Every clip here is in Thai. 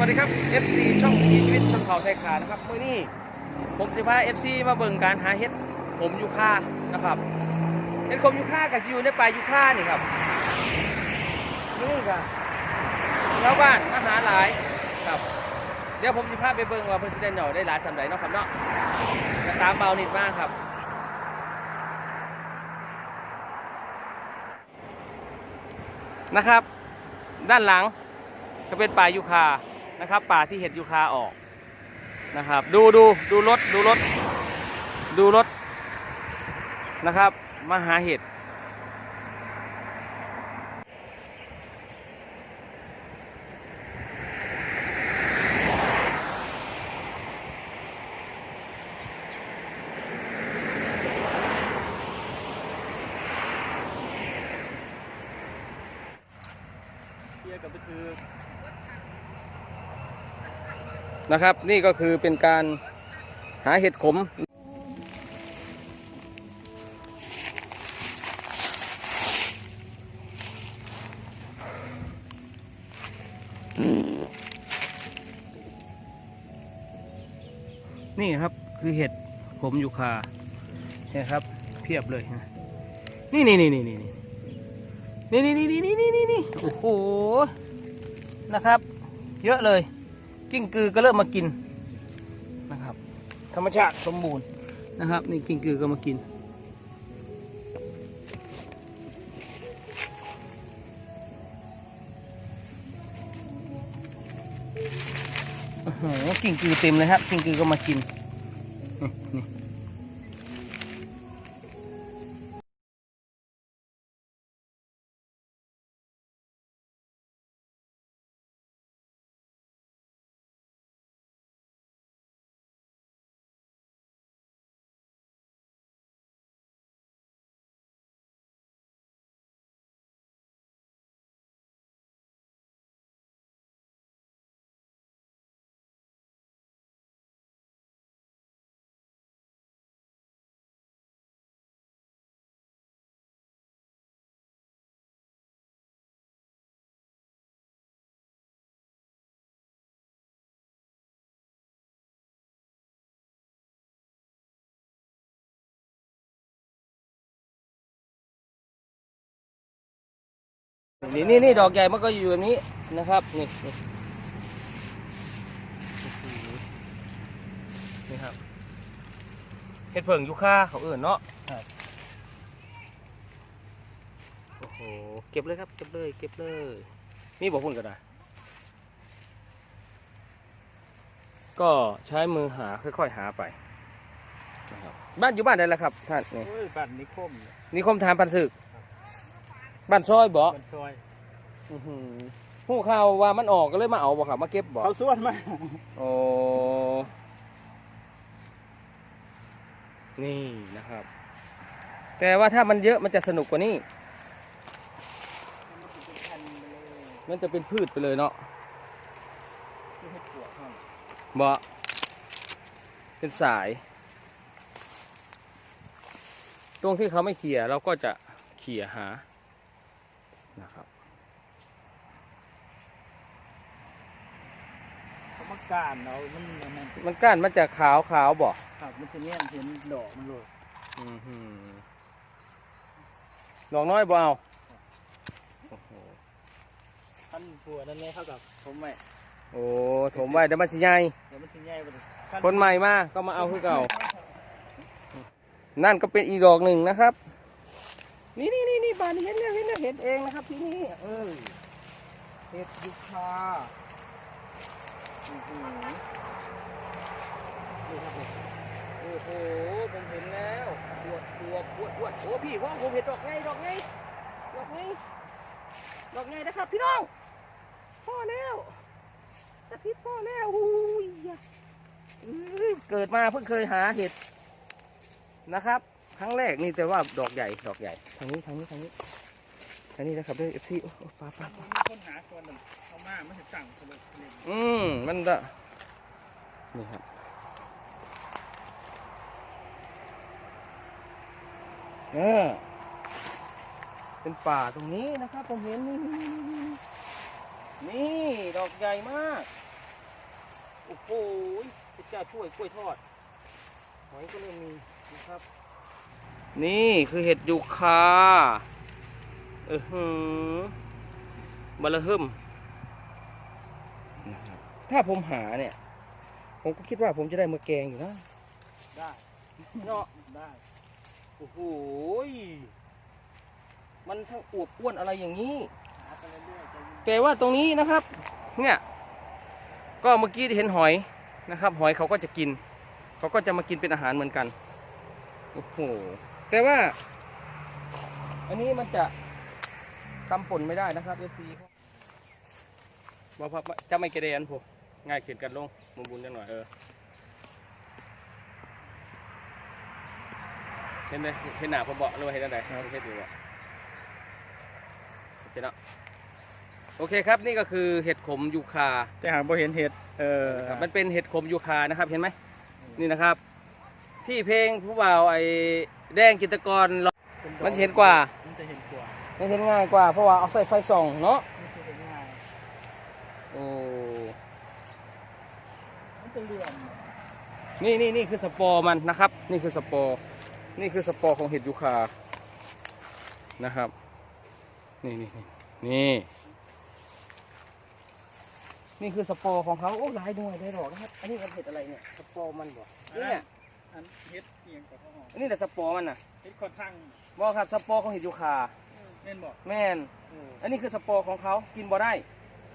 วัสดีครับ FC ช่องทีชีวิตชนเผ่าไทยขานะครับเมื่อนี้ผมจะพา FC มาเบิ่งการหาเห็ดผมยูคานะครับเห็ดผมยูคากับจิวในป่ายูคานี่ครับนี่ครับชาวบ้านมาหาหลายครับ เดี๋ยวผมจะพาไปเบิ่งว่าเพิ่นสิได้หน่อได้หลายสำไรเนาะครับเนาะจะตามเบานิดมากครับนะครับ ด้านหลังจะเป็นป่ายูคา นะครับ ป่าที่เห็ดยูคาออกนะครับ ดูดูดูรถดูรถดูรถนะครับ มาหาเห็ดเทียกับก็คือ นะครับ นี่ก็คือเป็นการหาเห็ดขมนี่ครับคือเห็ดขมยูคาเนี่ยครับ เพียบเลยนะนี่นี่นี่นี่นี่นี่นี่นี่นี่นี่นี่นี่โอ้โหนะครับ เยอะเลย กิ้งกือก็เริ่มมากินนะครับ ธรรมชาติสมบูรณ์นะครับนี่กิ้งกือก็มากินโอ้โหกิ้งกือเต็มเลยครับ กิ้งกือก็มากินนี่ นี่นี่นี่นี่ดอกใหญ่มันก็อยู่แบบนี้นะครับนี่นี่นี่ครับเห็ดเผิงยูคาเขาเอื่นเนาะโอ้โหเก็บเลยครับเก็บเลยเก็บเลยนี่บอกคุณก็ได้ก็ใช้มือหาค่อยๆหาไปนะครับบ้านอยู่บ้านใดล่ะครับท่านนี่โอ้ยบ้านนิคมเนี่ยนิคมทานปันสึก บ้านซอยบ่บ้านซอยอื้อหือผู้ข่าวว่ามันออกก็เลยมาเอาบ่ครับมาเก็บบ่เขาสวนมาโอ้นี่นะครับ แต่ว่าถ้ามันเยอะมันจะสนุกกว่านี้ มันจะเป็นพืชไปเลยเนาะคือเห็ดปวกครับบ่เป็นสาย ตรงที่เขาไม่เขี่ยเราก็จะเขี่ยหานะครับ เขามา การเอามันอันนั้นมันก้านมันจะขาวขาวๆบ่ครับมันจะเนี่ยเห็นดอกมันเลยอื้อหือดอกน้อยบ่เอาโอ้โหท่านผัวนั่นเลยเท่ากับผมไม่โอ้ถมไว้เดี๋ยวมันสิใหญ่เดี๋ยวมันสิใหญ่ไปเลยคนใหม่มาก็มาเอาคือเก่า นั่นก็เป็นอีกดอกหนึ่งนะครับ นี่นี่นี่นี่บานนี้เห็นแล้วเห็นแล้วเห็นเองนะครับที่นี่เออเห็ดยูคาอื้อหือ นี่ครับผมโอ้โห ผมเห็นแล้วปวดตัวปวดปวดโอ้พี่พ่อผมเห็นดอกไงดอกไงดอกไงดอกไงนะครับพี่น้องพ่อแล้วสถิตพ่อแล้วอุ้ยเกิดมาเพิ่งเคยหาเห็ดนะครับ ครั้งแรกนี่แต่ว่าดอกใหญ่ ดอกใหญ่ ทางนี้ ทางนี้ ทางนี้ ทางนี้นะครับด้วยเอฟซีโอ้โอ้ปลาปลาปลามีคนหาคนหนึ่งเขามาไม่ถึงสั่งคนเลยคนเลยอืมมันละนี่ครับเออเป็นป่าตรงนี้นะครับผมเห็นนี่นี่นี่นี่นี่ดอกใหญ่มาก โอ้โหพระเจ้าช่วยกล้วยทอดหอยก็เริ่มมีนะครับ นี่คือเห็ดยูคา เออหือบะละหึ่มนะครับถ้าผมหาเนี่ย ผมก็คิดว่าผมจะได้มาแกงอยู่นะ ได้เนาะได้โอ้โหยมันช่างอวบอ้วนอะไรอย่างนี้หาไปเรื่อยๆจะยิ่งแต่ว่าตรงนี้นะครับ เนี่ย ก็เมื่อกี้เห็นหอยนะครับ หอยเขาก็จะกิน เขาก็จะมากินเป็นอาหารเหมือนกัน โอ้โห แต่ว่า อันนี้มันจะ ตำป่นไม่ได้นะครับเอซีบอกว่าจะไม่กระเด็นผมง่ายเขียนกันลงมุมบุญจังหน่อยเออเห็นไหมเห็นหนาผมบอกหรือว่าเห็นอะไรเห็นอยู่อะโอเคเนาะโอเคครับนี่ก็คือเห็ดขมยูคาแต่หากบ่เห็นเห็ดเออนะครับมันเป็นเห็ดขมยูคานะครับเห็นไหมนี่นะครับ ที่เพลงผู้บ่าวไอ้แดงกิตกรร้องป็ดอกมันเห็นกว่า มันจะเห็นกว่ามันเห็นง่ายกว่า เพราะว่าเอาใส่ไฟส่องเนาะมันจะเห็นง่ายโอ้มันจะเหลื่อมนี่นี่นี่คือสปอร์มันนะครับ นี่คือสปอร์นี่คือสปอร์ของเห็ดยูคานะครับ นี่นี่นี่ นี่นี่คือสปอร์ของเขาโอ้หลายหน่วยได้หรอกนะครับ อันนี้มันเห็ดอะไรเนี่ยสปอร์มันบ่เนี่ยอันเห็ดเอียงกับข้าวหอมอันนี้แต่สปอร์มันน่ะเห็ดขอทั้งบอกครับสปอร์ของเห็ดยูคา เล่นบอกแม่นอันนี้คือสปอร์ของเขากินบ่ได้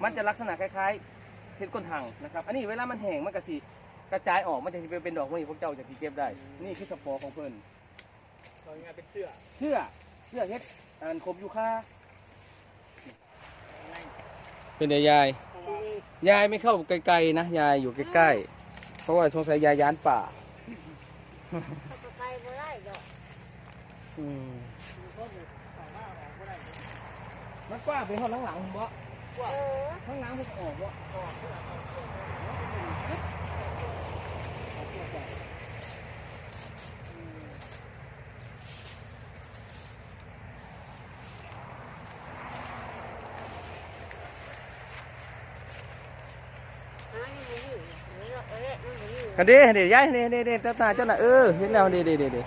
มันจะลักษณะคล้ายๆเห็ดก้นถังนะครับอันนี้เวลามันแห้งมันก็สิกระจายออกมันจะสิเป็นดอกไม้พวกเจ้าจะสิเก็บได้ นี่คือสปอร์ของเพิ่นเราง่ายเป็นเสื้อเชื่อเชื่อเฮ็ดอันครบอยู่ค่าเป็นไงยายเพราะว่ายายไม่เข้าไกลๆนะยายอยู่ใกล้ๆเพราะว่าสงสัยยายย้านป่าเขาก็ไปบ่ได้ดอกอืม มีข้อมูลสามารถออกก็ได้ มันกว้างไปห้องหลังๆผมบ่เออข้างหลังผมออกบ่หายังบ่อยู่นี่ดอกเอ้ยมันบ่อยู่กันเด้เดี๋ยวยายเด้เด้เด้ตาตาเจ้าน่ะเออเห็นแล้วเด้เด้เด้เด้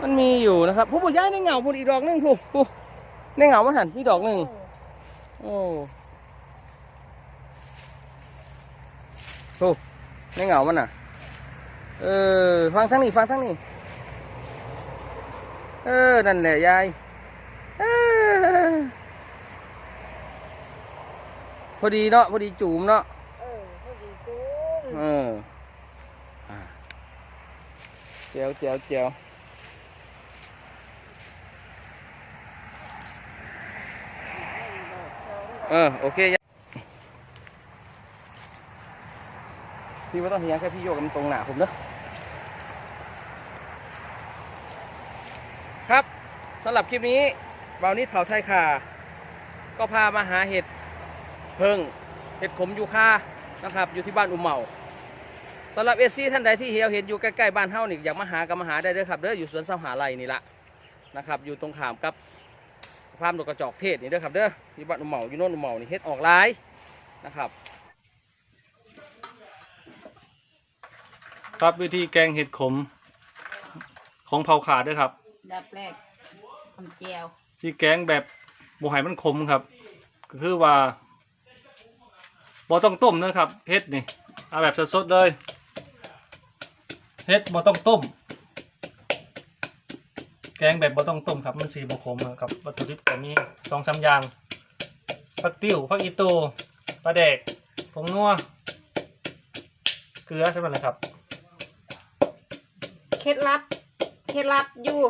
มันมีอยู่นะครับผู้ผู้ยายในเหงาผู้อีกดอกหนึงผู้ผู้ ในเหงามันหันมีดอกหนึงโอ้โหในเหงามันน่ะ เออ ฟังทั้งนี้ฟังทั้งนี้ เออ นั่นแหละยายเออพอดีเนาะ พอดีจูมเนาะเออ พอดีจุ้มเอออะเจียวเจียวเจียว เออโอเคยายพี่ว่าต้องเฮียแค่พี่โยกมันตรงหนาผมเนอะครับสำหรับคลิปนี้บาวนิดเผาไทยคาก็พามาหาเห็ดเพิงเห็ดขมยูคานะครับอยู่ที่บ้านอุมเหมาสำหรับเอซีท่านใดที่เหียวเห็นอยู่ใกล้ๆบ้านเฮานี่อยากมาหาก็มาหาได้เด้อครับเด้ออยู่สวนสมหาลัยนี่ละนะครับอยู่ตรงขามกับ ฟาร์มดอกกระจอกเทศนี่เด้อครับเด้อที่บ้านอุมเหมาอยู่โน่นอุมเหมานี่เฮ็ดออกหลายนะครับ ครับวิธีแกงเห็ดขมของเผาขาดด้วยครับดับแรกทำเจียวที่แกงแบบบวหายมันขมครับ ก็คือว่าบ่ต้องต้มนะครับเห็ดนี่เอาแบบสดๆเลยเห็ดบ่ต้องต้ม แกงแบบบ่ต้องต้มครับมันสีบ่ขมครับวัตถุดิบก็มีสองสามอย่างผักติ้วผักอีตูปลาแดกผงนัวเกลือใช่ไหมล่ะครับเคล็ดลับเคล็ดลับอยู่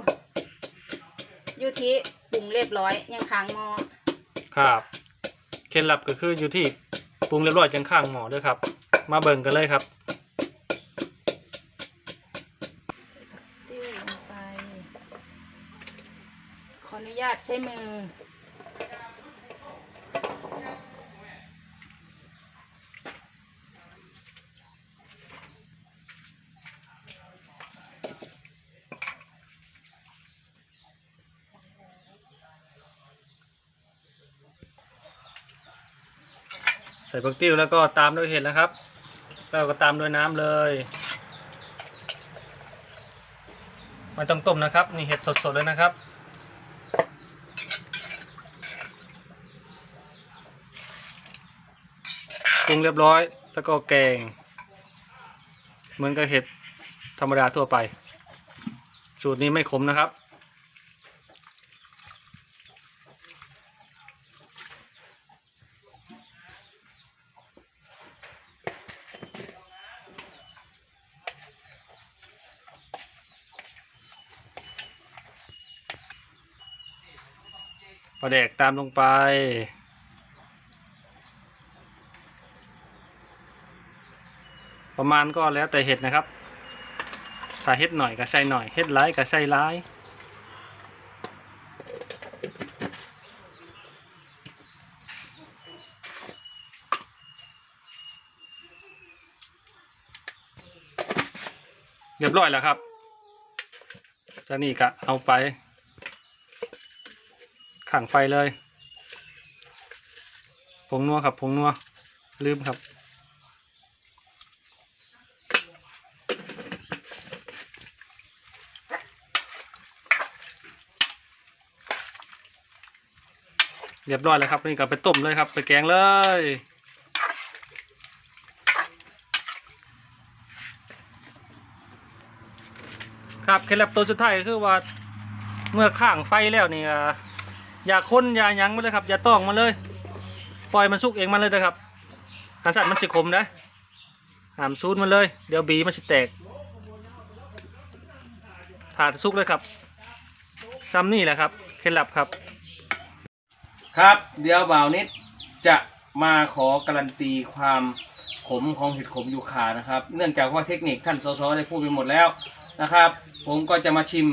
อยู่ที่ปรุงเรียบร้อยยังค้างหม้อครับเคล็ดลับก็คืออยู่ที่ปรุงเรียบร้อยจังข้างหม้อด้วยครับ มาเบิ่งกันเลยครับ ช้มือ ใส่ผักติ้วแล้วก็ตามด้วยเห็ดนะครับ แล้วก็ตามด้วยน้ำเลยไม่ต้องต้มนะครับ นี่เห็ดสดๆเลยนะครับ ปรุงเรียบร้อย แล้วก็แกง เหมือนกับเห็ดธรรมดาทั่วไป สูตรนี้ไม่ขมนะครับปลาแดกตามลงไป ประมาณก็แล้วแต่เห็ดนะครับถ้าเห็ดหน่อยก็ใส่หน่อยเห็ดร้ายก็ใส่ร้ายเรียบร้อยแล้วครับจานี่ก็เอาไปขังไฟเลย ผงนัวครับ ผงนัว ลืมครับ เรียบร้อยแล้วครับนี่ก็ไปต้มเลยครับ ไปแกงเลย ครับเคล็ดลับตัวสุดท้ายก็คือว่าเมื่อข้างไฟแล้วนี่อ่าอย่าค้นอย่ายั้งมันเลยครับ อย่าต้องมันเลย ปล่อยมันสุกเองมันเลยนะครับการสั่นมันสิขมนะหามซูดมันเลย เดี๋ยวบีมันสิแตกถาดสุกเลยครับซ้ำนี่แหละครับเคล็ดลับครับ ครับ เดี๋ยวบ่าวนิดจะมาขอการันตีความขมของเห็ดขมยูคานะครับ เนื่องจากว่าเทคนิคท่านสสได้พูดไปหมดแล้วนะครับ ผมก็จะมาชิม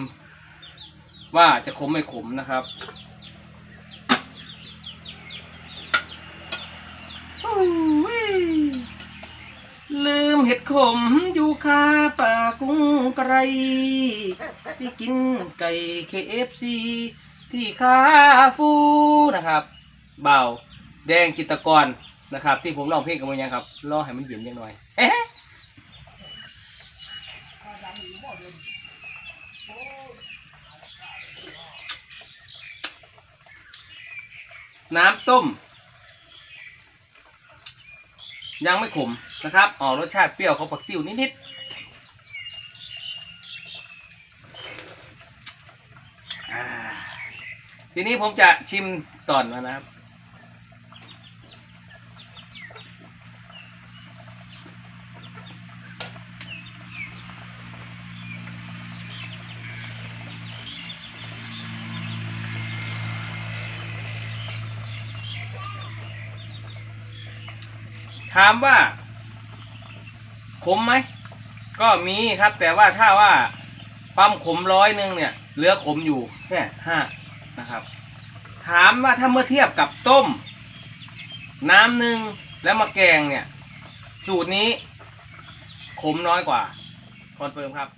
ว่าจะขมไม่ขมนะครับลืมเห็ดขมยูคาป่ากุ้งไกรที่กินไก่เคเอฟซี ที่คาฟูนะครับเบาแดงจิตรกรนะครับ ที่ผมร้องเพลงกับมันยังครับรอให้มันเย็นยังหน่อยเอ๊ะน้ำต้ม ยังไม่ขมนะครับออกรสชาติเปรี้ยวของผักติ้วนิดๆอ่า ทีนี้ผมจะชิมต่อนมานะครับ ถามว่า ขมไหม ก็มีครับ แต่ว่าถ้าว่าความขมร้อยหนึ่งเนี่ย เหลือขมอยู่แค่ห้า นะครับ ถามว่าถ้าเมื่อเทียบกับต้ม น้ำหนึ่งแล้วมาแกงเนี่ย สูตรนี้ ขมน้อยกว่า คอนเฟิร์มครับ